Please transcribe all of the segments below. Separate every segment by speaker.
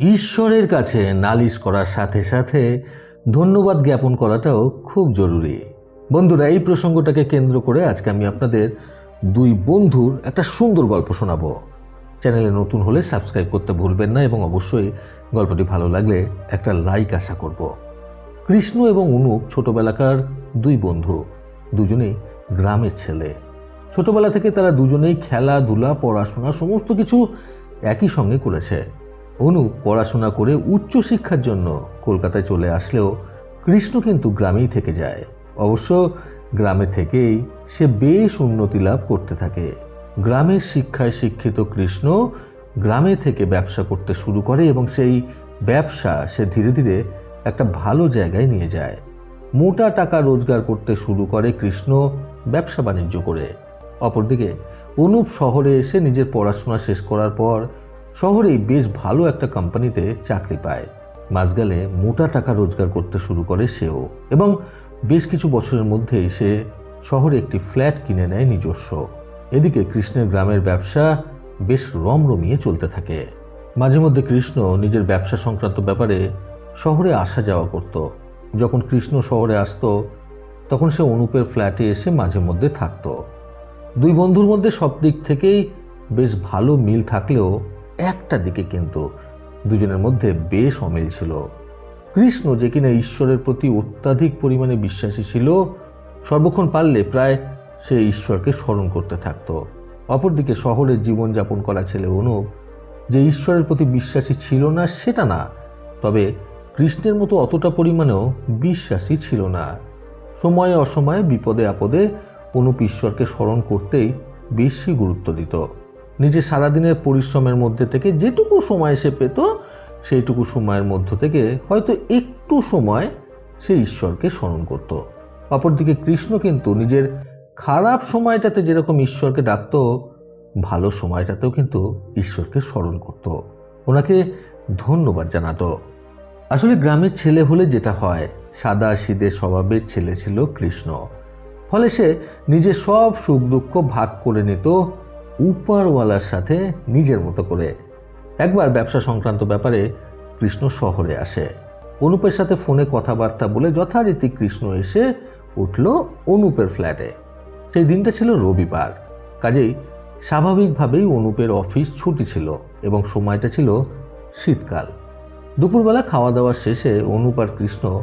Speaker 1: ঈশ্বরের কাছে নালিশ করার সাথে সাথে ধন্যবাদ জ্ঞাপন করাটাও খুব জরুরি। বন্ধুরা, এই প্রসঙ্গটাকে কেন্দ্র করে আজকে আমি আপনাদের দুই বন্ধুর একটা সুন্দর গল্প শোনাবো। চ্যানেলে নতুন হলে সাবস্ক্রাইব করতে ভুলবেন না এবং অবশ্যই গল্পটি ভালো লাগলে একটা লাইক আশা করব। কৃষ্ণ এবং অনুপ ছোটবেলাকার দুই বন্ধু, দুজনেই গ্রামের ছেলে। ছোটবেলা থেকে তারা দুজনেই খেলাধুলা, পড়াশোনা, সমস্ত কিছু একই সঙ্গে করেছে। অনুপ পড়াশোনা করে উচ্চশিক্ষার জন্য কলকাতায় চলে আসলেও কৃষ্ণ কিন্তু গ্রামেই থেকে যায়। অবশ্য গ্রামে থেকেই সে বেশ উন্নতি লাভ করতে থাকে। গ্রামের শিক্ষায় শিক্ষিত কৃষ্ণ গ্রামে থেকে ব্যবসা করতে শুরু করে এবং সেই ব্যবসা সে ধীরে ধীরে একটা ভালো জায়গায় নিয়ে যায়। মোটা টাকা রোজগার করতে শুরু করে কৃষ্ণ ব্যবসা বাণিজ্য করে। অপরদিকে অনুপ শহরে এসে নিজের পড়াশোনা শেষ করার পর শহরেই বেশ ভালো একটা কোম্পানিতে চাকরি পায়। মাস গেলে মোটা টাকা রোজগার করতে শুরু করে সেও এবং বেশ কিছু বছরের মধ্যেই সে শহরে একটি ফ্ল্যাট কিনে নেয় নিজস্ব। এদিকে কৃষ্ণের গ্রামের ব্যবসা বেশ রমরমিয়ে চলতে থাকে। মাঝে মধ্যে কৃষ্ণ নিজের ব্যবসা সংক্রান্ত ব্যাপারে শহরে আসা যাওয়া করত। যখন কৃষ্ণ শহরে আসতো, তখন সে অনুপের ফ্ল্যাটে এসে মাঝে মধ্যে থাকতো। দুই বন্ধুর মধ্যে সব দিক থেকেই বেশ ভালো মিল থাকলেও একটা দিকে কিন্তু দুজনের মধ্যে বেশ অমিল ছিল। কৃষ্ণ যে কিনা ঈশ্বরের প্রতি অত্যাধিক পরিমাণে বিশ্বাসী ছিল, সর্বক্ষণ পারলে প্রায় সে ঈশ্বরকে স্মরণ করতে থাকত। অপরদিকে শহরে জীবনযাপন করা ছেলে অনুপ যে ঈশ্বরের প্রতি বিশ্বাসী ছিল না, সেটা না, তবে কৃষ্ণের মতো অতটা পরিমাণেও বিশ্বাসী ছিল না। সময়ে অসময়ে, বিপদে আপদে অনুপ ঈশ্বরকে স্মরণ করতেই বেশি গুরুত্ব দিত। নিজের সারাদিনের পরিশ্রমের মধ্যে থেকে যেটুকু সময় সে পেত, সেইটুকু সময়ের মধ্য থেকে হয়তো একটু সময় সে ঈশ্বরকে স্মরণ করত। অপরদিকে কৃষ্ণ কিন্তু নিজের খারাপ সময়টাতে যেরকম ঈশ্বরকে ডাকতো, ভালো সময়টাতেও কিন্তু ঈশ্বরকে স্মরণ করত। ওনাকে ধন্যবাদ জানাতো। আসলে গ্রামের ছেলে হলে যেটা হয়, সাদা সিদে স্বভাবের ছেলে ছিল কৃষ্ণ। ফলে সে নিজের সব সুখ দুঃখ ভাগ করে নিত উপরওয়ালার সাথে নিজের মতো করে। একবার ব্যবসা সংক্রান্ত ব্যাপারে কৃষ্ণ শহরে আসে। অনুপের সাথে ফোনে কথাবার্তা বলে যথারীতি কৃষ্ণ এসে উঠল অনুপের ফ্ল্যাটে। সেই দিনটা ছিল রবিবার। কাজেই স্বাভাবিকভাবেই অনুপের অফিস ছুটি ছিল এবং সময়টা ছিল শীতকাল। দুপুরবেলা খাওয়া দাওয়া শেষে অনুপ আর কৃষ্ণ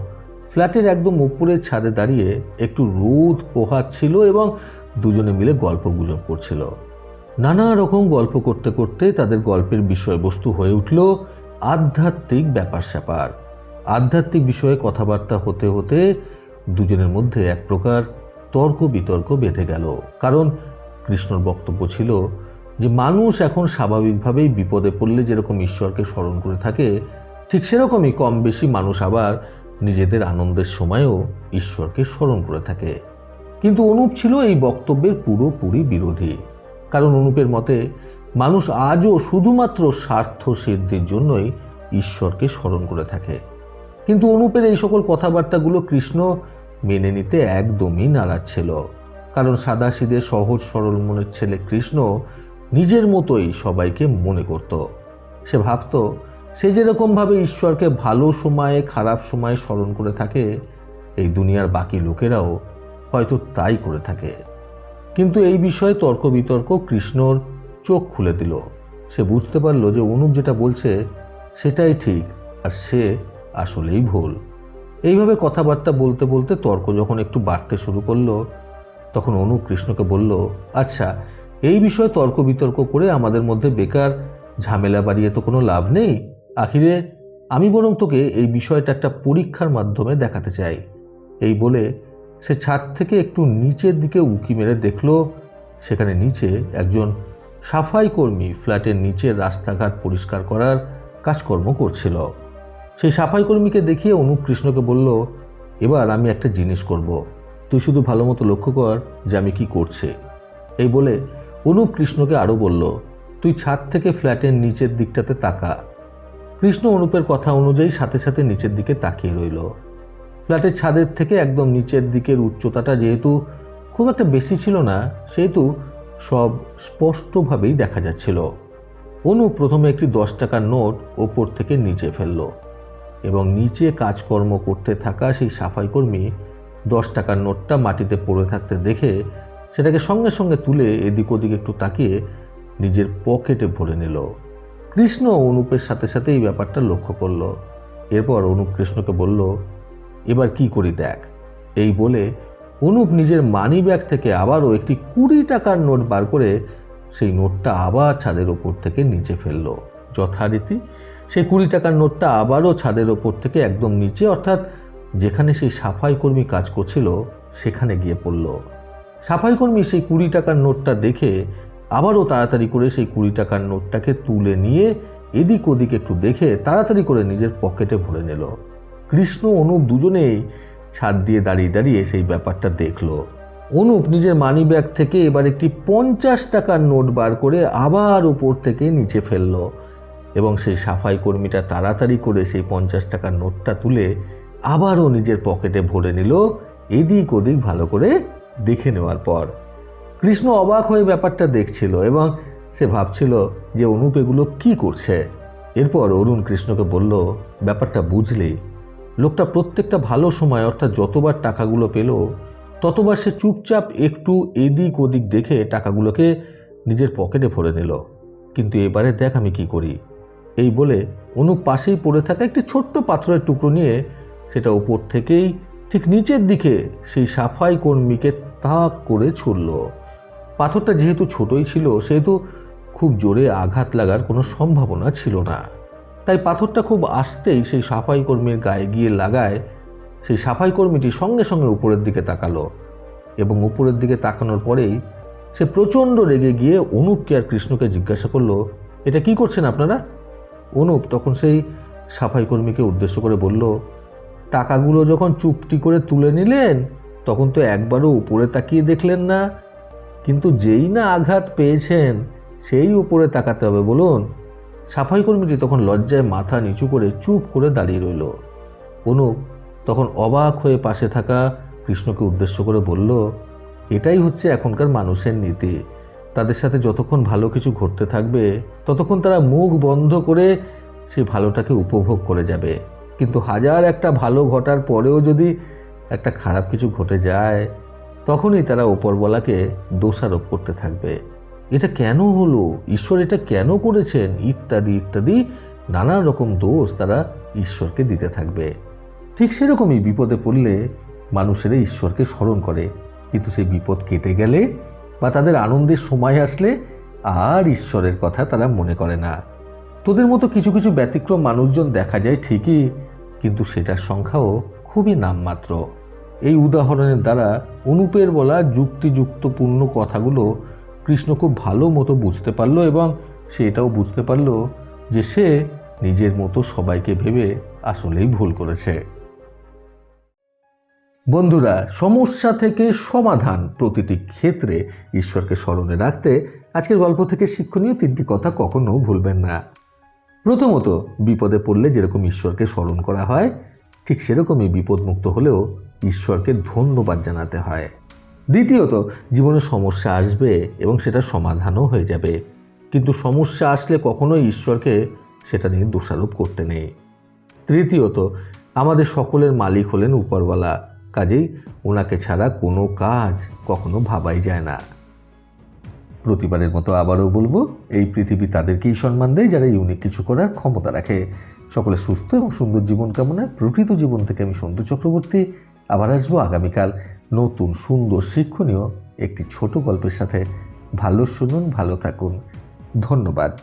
Speaker 1: ফ্ল্যাটের একদম উপরের ছাদে দাঁড়িয়ে একটু রোদ পোহাচ্ছিল এবং দুজনে মিলে গল্প গুজব করছিল। নানা রকম গল্প করতে করতে তাদের গল্পের বিষয়বস্তু হয়ে উঠল আধ্যাত্মিক ব্যাপার স্যাপার আধ্যাত্মিক বিষয়ে কথাবার্তা হতে হতে দুজনের মধ্যে এক প্রকার তর্ক বিতর্ক বেঁধে গেল। কারণ কৃষ্ণর বক্তব্য ছিল যে, মানুষ এখন স্বাভাবিকভাবেই বিপদে পড়লে যেরকম ঈশ্বরকে স্মরণ করে থাকে, ঠিক সেরকমই কম বেশি মানুষ আবার নিজেদের আনন্দের সময়েও ঈশ্বরকে স্মরণ করে থাকে। কিন্তু অনুপ ছিল এই বক্তব্যের পুরোপুরি বিরোধী। কারণ অনুপের মতে, মানুষ আজও শুধুমাত্র স্বার্থ সিদ্ধির জন্যই ঈশ্বরকে স্মরণ করে থাকে। কিন্তু অনুপের এই সকল কথাবার্তাগুলো কৃষ্ণ মেনে নিতে একদমই নারাজ ছিল। কারণ সাদাসিদে সহজ সরল মনের ছেলে কৃষ্ণ নিজের মতোই সবাইকে মনে করত। সে ভাবত, সে যেরকমভাবে ঈশ্বরকে ভালো সময়ে, খারাপ সময়ে স্মরণ করে থাকে, এই দুনিয়ার বাকি লোকেরাও হয়তো তাই করে থাকে। কিন্তু এই বিষয়ে তর্ক বিতর্ক কৃষ্ণর চোখ খুলে দিল। সে বুঝতে পারল যে অনুপ যেটা বলছে সেটাই ঠিক আর সে আসলেই ভুল। এইভাবে কথাবার্তা বলতে বলতে তর্ক যখন একটু বাড়তে শুরু করল, তখন অনুপ কৃষ্ণকে বলল আচ্ছা এই বিষয়ে তর্ক বিতর্ক করে আমাদের মধ্যে বেকার ঝামেলা বাড়িয়ে তো কোনো লাভ নেই? আখিরে, আমি বরং তোকে এই বিষয়টা একটা পরীক্ষার মাধ্যমে দেখাতে চাই। এই বলে সে ছাদ থেকে একটু নিচের দিকে উকি মেরে দেখল, সেখানে নিচে একজন সাফাই কর্মী ফ্ল্যাটের নিচের রাস্তাঘাট পরিষ্কার করার কাজকর্ম করছিল। সেই সাফাই কর্মীকে দেখিয়ে অনুপ কৃষ্ণকে বলল, এবার আমি একটা জিনিস করব। তুই শুধু ভালো মতো লক্ষ্য কর যে আমি কি করছি। এই বলে অনুপ কৃষ্ণকে আরও বলল, তুই ছাদ থেকে ফ্ল্যাটের নিচের দিকটাতে তাকা। কৃষ্ণ অনুপের কথা অনুযায়ী সাথে সাথে নিচের দিকে তাকিয়ে রইল। ফ্ল্যাটের ছাদের থেকে একদম নিচের দিকের উচ্চতাটা যেহেতু খুব একটা বেশি ছিল না, সেহেতু সব স্পষ্টভাবেই দেখা যাচ্ছিল। অনু প্রথমে একটি দশ টাকার নোট ওপর থেকে নিচে ফেলল এবং নিচে কাজকর্ম করতে থাকা সেই সাফাইকর্মী দশ টাকার নোটটা মাটিতে পড়ে থাকতে দেখে সেটাকে সঙ্গে সঙ্গে তুলে এদিক ওদিক একটু তাকিয়ে নিজের পকেটে ভরে নিল। কৃষ্ণ অনুপের সাথে সাথে এই ব্যাপারটা লক্ষ্য করল। এরপর অনুপ কৃষ্ণকে বলল এবার কি করি দেখ। এই বলে অনুপ নিজের মানি ব্যাগ থেকে আবারও একটি কুড়ি টাকার নোট বার করে সেই নোটটা আবার ছাদের ওপর থেকে নিচে ফেলল। যথারীতি সেই কুড়ি টাকার নোটটা আবারও ছাদের ওপর থেকে একদম নিচে অর্থাৎ যেখানে সেই সাফাই কর্মী কাজ করছিল সেখানে গিয়ে পড়ল। সাফাই কর্মী সেই কুড়ি টাকার নোটটা দেখে আবারও তাড়াতাড়ি করে সেই কুড়ি টাকার নোটটাকে তুলে নিয়ে এদিক ওদিক একটু দেখে তাড়াতাড়ি করে নিজের পকেটে ভরে নিল। কৃষ্ণ অনুপ দুজনেই ছাদ দিয়ে দাঁড়িয়ে দাঁড়িয়ে সেই ব্যাপারটা দেখল। অনুপ নিজের মানি ব্যাগ থেকে এবার একটি পঞ্চাশ টাকার নোট বার করে আবার উপর থেকে নিচে ফেলল এবং সেই সাফাই কর্মীটা তাড়াতাড়ি করে সেই পঞ্চাশ টাকার নোটটা তুলে আবারও নিজের পকেটে ভরে নিল, এদিক ওদিক ভালো করে দেখে নেওয়ার পর। কৃষ্ণ অবাক হয়ে ব্যাপারটা দেখছিল এবং সে ভাবছিল যে অনুপ এগুলো কী করছে। এরপর অরুণ কৃষ্ণকে বলল, ব্যাপারটা বুঝলি। লোকটা প্রত্যেকটা ভালো সময়, অর্থাৎ যতবার টাকাগুলো পেল, ততবার সে চুপচাপ একটু এদিক ওদিক দেখে টাকাগুলোকে নিজের পকেটে ভরে নিল। কিন্তু এবারে দেখ আমি কি করি। এই বলে অনুপ পাশেই পড়ে থাকা একটি ছোট্ট পাথরের টুকরো নিয়ে সেটা উপর থেকেই ঠিক নিচের দিকে সেই সাফাই কর্মীকে তাক করে ছুড়ল। পাথরটা যেহেতু ছোটই ছিল, সেহেতু খুব জোরে আঘাত লাগার কোনো সম্ভাবনা ছিল না। তাই পাথরটা খুব আস্তেই সেই সাফাই কর্মীর গায়ে গিয়ে লাগায়। সেই সাফাই কর্মীটি সঙ্গে সঙ্গে উপরের দিকে তাকালো এবং উপরের দিকে তাকানোর পরেই সে প্রচণ্ড রেগে গিয়ে অনুপকে আর কৃষ্ণকে জিজ্ঞাসা করল, এটা কি করছেন আপনারা? অনুপ তখন সেই সাফাই কর্মীকে উদ্দেশ্য করে বলল, টাকাগুলো যখন চুপটি করে তুলে নিলেন, তখন তো একবারও উপরে তাকিয়ে দেখলেন না। কিন্তু যেই না আঘাত পেয়েছেন, সেই উপরে তাকাতে হবে, বলুন। সাফাই কর্মীটি তখন লজ্জায় মাথা নিচু করে চুপ করে দাঁড়িয়ে রইল। অনুপ তখন অবাক হয়ে পাশে থাকা কৃষ্ণকে উদ্দেশ্য করে বলল, এটাই হচ্ছে এখনকার মানুষের নীতি। তাদের সাথে যতক্ষণ ভালো কিছু ঘটতে থাকবে, ততক্ষণ তারা মুখ বন্ধ করে সেই ভালোটাকে উপভোগ করে যাবে। কিন্তু হাজার একটা ভালো ঘটার পরেও যদি একটা খারাপ কিছু ঘটে যায়, তখনই তারা ওপরওয়ালাকে দোষারোপ করতে থাকবে। এটা কেন হলো? ঈশ্বর এটা কেন করেছেন? ইত্যাদি ইত্যাদি নানা রকম দোষ তারা ঈশ্বরকে দিতে থাকবে। ঠিক সেরকমই বিপদে পড়লে মানুষেরা ঈশ্বরকে স্মরণ করে। কিন্তু সেই বিপদ কেটে গেলে বা তাদের আনন্দের সময় আসলে আর ঈশ্বরের কথা তারা মনে করে না। তোদের মতো কিছু কিছু ব্যতিক্রম মানুষজন দেখা যায় ঠিকই, কিন্তু সেটার সংখ্যাও খুবই নামমাত্র। এই উদাহরণের দ্বারা অনুপের বলা যুক্তিযুক্তপূর্ণ কথাগুলো কৃষ্ণ খুব ভালো মতো বুঝতে পারল এবং সে এটাও বুঝতে পারল যে সে নিজের মতো সবাইকে ভেবে আসলেই ভুল করেছে। বন্ধুরা, সমস্যা থেকে সমাধান প্রতিটি ক্ষেত্রে ঈশ্বরকে স্মরণে রাখতে আজকের গল্প থেকে শিক্ষণীয় তিনটি কথা কখনো ভুলবেন না। প্রথমত, বিপদে পড়লে যেরকম ঈশ্বরকে স্মরণ করা হয়, ঠিক সেরকমই বিপদমুক্ত হলেও ঈশ্বরকে ধন্যবাদ জানাতে হয়। দ্বিতীয়ত, জীবনে সমস্যা আসবে এবং সেটা সমাধানও হয়ে যাবে। কিন্তু সমস্যা আসলে কখনোই ঈশ্বরকে সেটা নিয়ে দোষারোপ করতে নেই। তৃতীয়ত, আমাদের সকলের মালিক হলেন উপরওয়ালা। কাজেই ওনাকে ছাড়া কোনো কাজ কখনো ভাবাই যায় না। প্রতিবারের মতো আবারও বলব, এই পৃথিবী তাদেরকেই সম্মান দেয় যারা ইউনিক কিছু করার ক্ষমতা রাখে। সকলে সুস্থ এবং সুন্দর জীবন কামনায় প্রকৃত জীবন থেকে আমি সন্তু চক্রবর্তী। আবার আসব আগামীকাল নতুন, সুন্দর, শিক্ষণীয় একটি ছোট গল্পের সাথে। ভালো শুনুন, ভালো থাকুন। ধন্যবাদ।